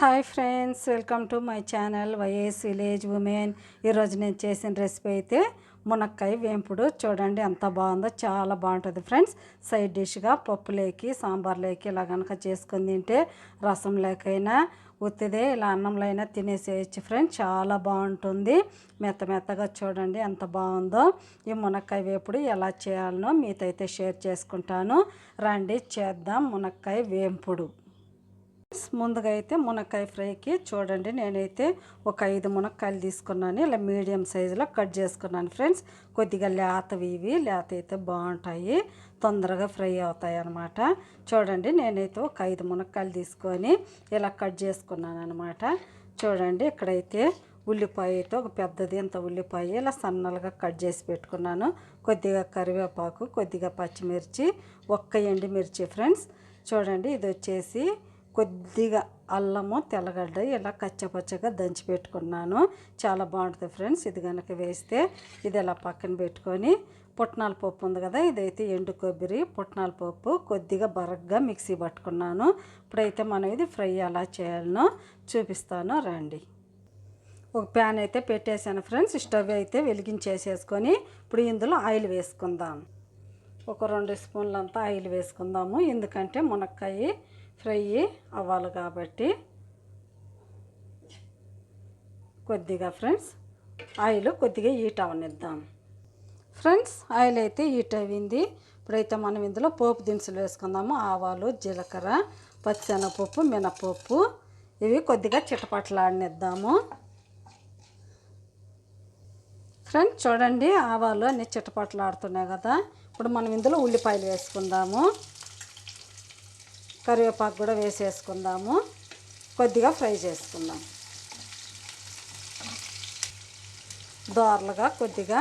Hi friends welcome to my channel YS village women. ఈరోజు నేను చేసిన రెసిపీ అయితే మునక్కాయ వేంపుడు. చూడండి ఎంత బాగుందో చాలా బాగుంటుంది ఫ్రెండ్స్. సైడ్ డిష్గా పప్పులేకి సాంబార్లోకి ఇలా కనుక చేసుకొని తింటే రసం లేకైనా ఉత్తిదే. ఇలా అన్నంలో అయినా తినేసేయచ్చు ఫ్రెండ్స్. చాలా బాగుంటుంది. మెత్త మెత్తగా చూడండి ఎంత బాగుందో. ఈ మునక్కాయ వేపుడు ఎలా చేయాలనో మీతో అయితే షేర్ చేసుకుంటాను. రండి చేద్దాం మునక్కాయ వేంపుడు. ముందుగా అయితే మునక్కాయ ఫ్రైకి చూడండి నేనైతే ఒక ఐదు మునక్కాయలు తీసుకున్నాను. ఇలా మీడియం సైజులో కట్ చేసుకున్నాను ఫ్రెండ్స్. కొద్దిగా లేతవి ఇవి లేత అయితే బాగుంటాయి తొందరగా ఫ్రై అవుతాయి అన్నమాట. చూడండి నేనైతే ఒక ఐదు మునక్కాయలు తీసుకొని ఇలా కట్ చేసుకున్నాను అనమాట చూడండి ఇక్కడైతే ఉల్లిపాయ అయితే ఒక పెద్దది ఇంత ఉల్లిపాయ ఇలా సన్నలుగా కట్ చేసి పెట్టుకున్నాను. కొద్దిగా కరివేపాకు కొద్దిగా పచ్చిమిర్చి ఒక్క ఎండుమిర్చి ఫ్రెండ్స్. చూడండి ఇది వచ్చేసి కొద్దిగా అల్లము తెల్లగడ్డ ఇలా కచ్చపచ్చగా దంచి పెట్టుకున్నాను. చాలా బాగుంటుంది ఫ్రెండ్స్. ఇది కనుక వేస్తే ఇది ఇలా పక్కన పెట్టుకొని పుట్నాల పప్పు ఉంది కదా ఇదైతే ఎండు కొబ్బరి పుట్నాల పప్పు కొద్దిగా బరగ్గా మిక్సీ పట్టుకున్నాను. ఇప్పుడైతే మనం ఇది ఫ్రై ఎలా చేయాలనో చూపిస్తాను. రండి. ఒక ప్యాన్ అయితే పెట్టేశాను ఫ్రెండ్స్. స్టవ్ అయితే వెలిగించేసేసుకొని ఇప్పుడు ఇందులో ఆయిల్ వేసుకుందాం. ఒక రెండు స్పూన్లంతా ఆయిల్ వేసుకుందాము. ఎందుకంటే మునక్కాయ ఫ్రై అవ్వాలి కాబట్టి కొద్దిగా ఫ్రెండ్స్ ఆయిల్ కొద్దిగా హీట్ అవనిద్దాం. ఫ్రెండ్స్ ఆయిల్ అయితే హీట్ అయింది ఇప్పుడైతే మనం ఇందులో పోపు దినుసులు వేసుకుందాము. ఆవాలు జీలకర్ర పచ్చెనపప్పు మినపప్పు. ఇవి కొద్దిగా చిటపట్లాడినిద్దాము. ఫ్రెండ్స్ చూడండి ఆవాలు అన్ని చిటపట్లాడుతున్నాయి కదా. ఇప్పుడు మనం ఇందులో ఉల్లిపాయలు వేసుకుందాము. కరివేపాకు కూడా వేసేసుకుందాము. కొద్దిగా ఫ్రై చేసుకుందాం. దోరలుగా కొద్దిగా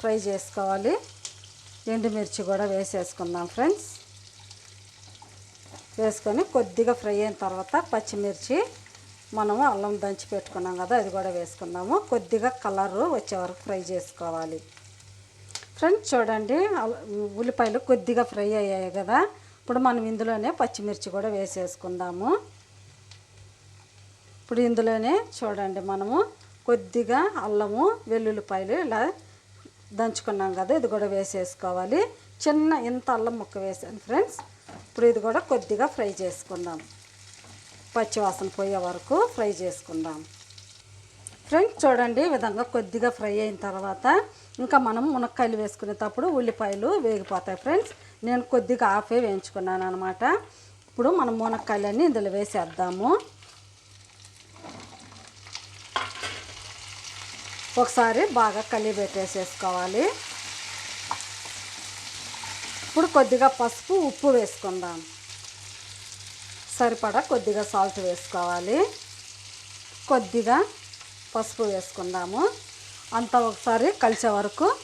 ఫ్రై చేసుకోవాలి. ఎండుమిర్చి కూడా వేసేసుకుందాం ఫ్రెండ్స్. వేసుకొని కొద్దిగా ఫ్రై అయిన తర్వాత పచ్చిమిర్చి మనము అల్లం దంచి పెట్టుకున్నాం కదా అది కూడా వేసుకున్నాము కొద్దిగా కలరు వచ్చే వరకు ఫ్రై చేసుకోవాలి. ఫ్రెండ్స్ చూడండి ఉల్లిపాయలు కొద్దిగా ఫ్రై అయ్యాయి కదా. ఇప్పుడు మనం ఇందులోనే పచ్చిమిర్చి కూడా వేసేసుకుందాము. ఇప్పుడు ఇందులోనే చూడండి మనము కొద్దిగా అల్లము వెల్లుల్లిపాయలు ఇలా దంచుకున్నాం కదా ఇది కూడా వేసేసుకోవాలి. చిన్న ఇంత అల్లం ముక్క వేసాను ఫ్రెండ్స్. ఇప్పుడు ఇది కూడా కొద్దిగా ఫ్రై చేసుకుందాం. పచ్చివాసన పోయే వరకు ఫ్రై చేసుకుందాం. ఫ్రెండ్స్ చూడండి ఈ విధంగా కొద్దిగా ఫ్రై అయిన తర్వాత ఇంకా మనం మునక్కాయలు వేసుకునేటప్పుడు ఉల్లిపాయలు వేగిపోతాయి ఫ్రెండ్స్. నేను కొద్దిగా ఆఫే వేయించుకున్నాను అనమాట ఇప్పుడు మనం మునక్కాయలన్నీ ఇందులో వేసేద్దాము. ఒకసారి బాగా కలిపెట్టేసేసుకోవాలి ఇప్పుడు కొద్దిగా పసుపు ఉప్పు వేసుకుందాం. సరిపడా కొద్దిగా సాల్ట్ వేసుకోవాలి. కొద్దిగా పసుపు వేసుకుందాము. అంతా ఒకసారి కలిసే వరకు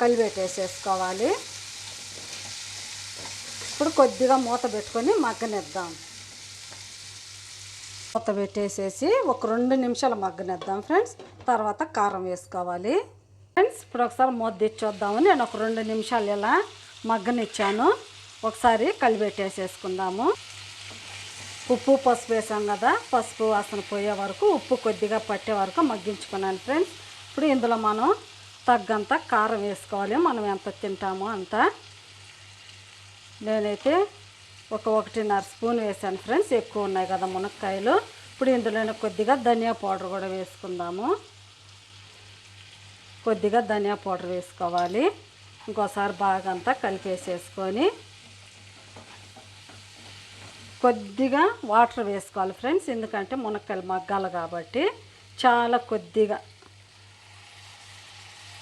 కలిపెట్టేసేసుకోవాలి ఇప్పుడు కొద్దిగా మూత పెట్టుకొని మగ్గనిద్దాం. మూత పెట్టేసేసి ఒక రెండు నిమిషాలు మగ్గనిద్దాం ఫ్రెండ్స్. తర్వాత కారం వేసుకోవాలి. ఫ్రెండ్స్ ఇప్పుడు ఒకసారి మూత తెచ్చొద్దాము. నేను ఒక రెండు నిమిషాలు ఇలా మగ్గనిచ్చాను. ఒకసారి కలిపెట్టేసేసుకుందాము ఉప్పు పసుపు వేసాం కదా పసుపు వాసన పోయే వరకు ఉప్పు కొద్దిగా పట్టే వరకు మగ్గించుకున్నాను ఫ్రెండ్స్. ఇప్పుడు ఇందులో మనం తగ్గంత కారం వేసుకోవాలి. మనం ఎంత తింటామో అంత. నేనైతే ఒక ఒకటిన్నర స్పూన్ వేసాను ఫ్రెండ్స్. ఎక్కువ ఉన్నాయి కదా మునక్కాయలు. ఇప్పుడు ఇందులోనే కొద్దిగా ధనియా పౌడర్ కూడా వేసుకుందాము. కొద్దిగా ధనియా పౌడర్ వేసుకోవాలి. ఇంకోసారి బాగా అంతా కలిపేసేసుకొని కొద్దిగా వాటర్ వేసుకోవాలి ఫ్రెండ్స్. ఎందుకంటే మునక్కాయలు మగ్గాలి కాబట్టి. చాలా కొద్దిగా.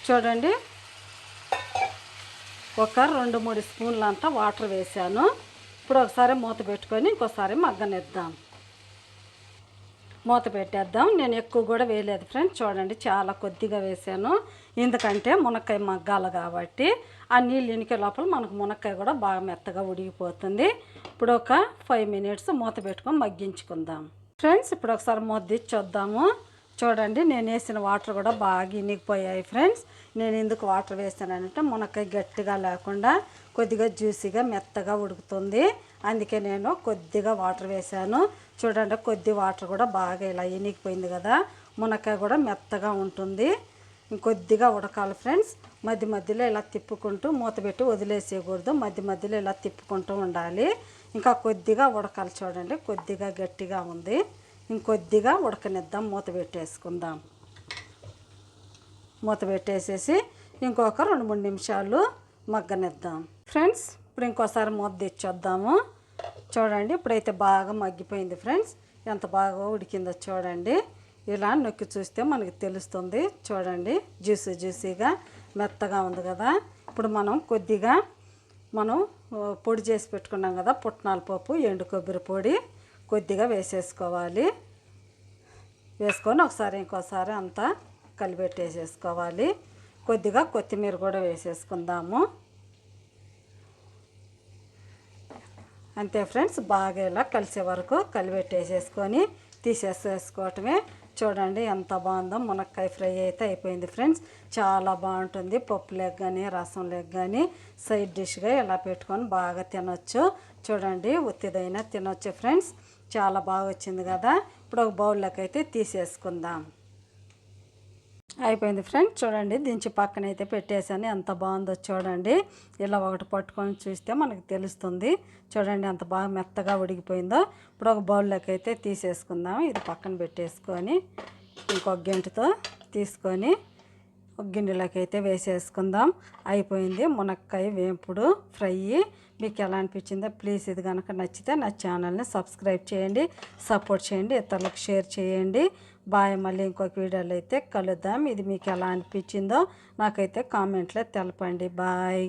చూడండి. ఒక రెండు మూడు స్పూన్లు అంతా వాటర్ వేసాను ఇప్పుడు ఒకసారి మూత పెట్టుకొని ఇంకోసారి మగ్గనిద్దాం. మూత పెట్టేద్దాం. నేను ఎక్కువ కూడా వేయలేదు ఫ్రెండ్స్. చూడండి చాలా కొద్దిగా వేసాను ఎందుకంటే మునక్కాయ మగ్గాలి కాబట్టి ఆ నీళ్ళు ఇనికే లోపల మనకు మునక్కాయ కూడా బాగా మెత్తగా ఉడికిపోతుంది. ఇప్పుడు ఒక ఫైవ్ మినిట్స్ మూత పెట్టుకొని మగ్గించుకుందాం. ఫ్రెండ్స్ ఇప్పుడు ఒకసారి మూత తెచ్చి చూద్దాము. చూడండి నేను వేసిన వాటర్ కూడా బాగా ఇనిగిపోయాయి ఫ్రెండ్స్. నేను ఎందుకు వాటర్ వేసానంటే మునక్కాయ గట్టిగా లేకుండా కొద్దిగా జ్యూసీగా మెత్తగా ఉడుకుతుంది. అందుకే నేను కొద్దిగా వాటర్ వేసాను చూడండి కొద్ది వాటర్ కూడా బాగా ఇలా ఇనిగిపోయింది కదా. మునక్కాయ కూడా మెత్తగా ఉంటుంది. ఇంకొద్దిగా ఉడకాలి ఫ్రెండ్స్. మధ్య మధ్యలో ఇలా తిప్పుకుంటూ మూత పెట్టి వదిలేసేయకూడదు. మధ్య మధ్యలో ఇలా తిప్పుకుంటూ ఉండాలి. ఇంకా కొద్దిగా ఉడకాలి చూడండి కొద్దిగా గట్టిగా ఉంది. ఇంకొద్దిగా ఉడకనిద్దాం మూత పెట్టేసుకుందాం. మూత పెట్టేసేసి ఇంకొక రెండు మూడు నిమిషాలు మగ్గనిద్దాం. ఫ్రెండ్స్ ఇప్పుడు ఇంకోసారి మూత తెచ్చొద్దాము. చూడండి ఇప్పుడైతే బాగా మగ్గిపోయింది ఫ్రెండ్స్. ఎంత బాగా ఉడికిందో చూడండి. ఇలా నొక్కి చూస్తే మనకి తెలుస్తుంది. చూడండి జ్యూసీ జ్యూసీగా మెత్తగా ఉంది కదా. ఇప్పుడు మనం కొద్దిగా మనం పొడి చేసి పెట్టుకున్నాం కదా పుట్నాల పప్పు ఎండు కొబ్బరి పొడి. కొద్దిగా వేసేసుకోవాలి. వేసుకొని ఒకసారి ఇంకోసారి అంతా కలిపెట్టేసేసుకోవాలి. కొద్దిగా కొత్తిమీర కూడా వేసేసుకుందాము. అంతే ఫ్రెండ్స్ బాగా ఇలా కలిసే వరకు కలిపెట్టేసేసుకొని తీసేసేసుకోవటమే. చూడండి ఎంత బాగుందో మునక్కాయ ఫ్రై అయితే అయిపోయింది ఫ్రెండ్స్. చాలా బాగుంటుంది పప్పు లెగ్ కానీ రసం లెగ్ కానీ సైడ్ డిష్గా ఇలా పెట్టుకొని బాగా తినొచ్చు. చూడండి ఉత్తిదైనా తినొచ్చు ఫ్రెండ్స్. చాలా బాగా వచ్చింది కదా. ఇప్పుడు ఒక బౌల్లోకి అయితే తీసేసుకుందాం. అయిపోయింది ఫ్రెండ్స్. చూడండి దించి పక్కన అయితే పెట్టేశాను. ఎంత బాగుందో చూడండి. ఇలా ఒకటి పట్టుకొని చూస్తే మనకు తెలుస్తుంది. చూడండి ఎంత బాగా మెత్తగా ఉడికిపోయిందో. ఇప్పుడు ఒక బౌల్లోకి అయితే తీసేసుకుందాం. ఇది పక్కన పెట్టేసుకొని ఇంకొక గంటతో తీసుకొని ఒక గిన్నెలోకి అయితే వేసేసుకుందాం. అయిపోయింది. మునక్కాయ వేపుడు ఫ్రై. మీకు ఎలా అనిపించిందో ప్లీజ్ ఇది కనుక నచ్చితే నా ఛానల్ని సబ్స్క్రైబ్ చేయండి. సపోర్ట్ చేయండి. ఇతరులకు షేర్ చేయండి. బాయ్. మళ్ళీ ఇంకొక వీడియోలో అయితే కలుద్దాం. ఇది మీకు ఎలా అనిపించిందో నాకైతే కామెంట్లో తెలపండి. బాయ్.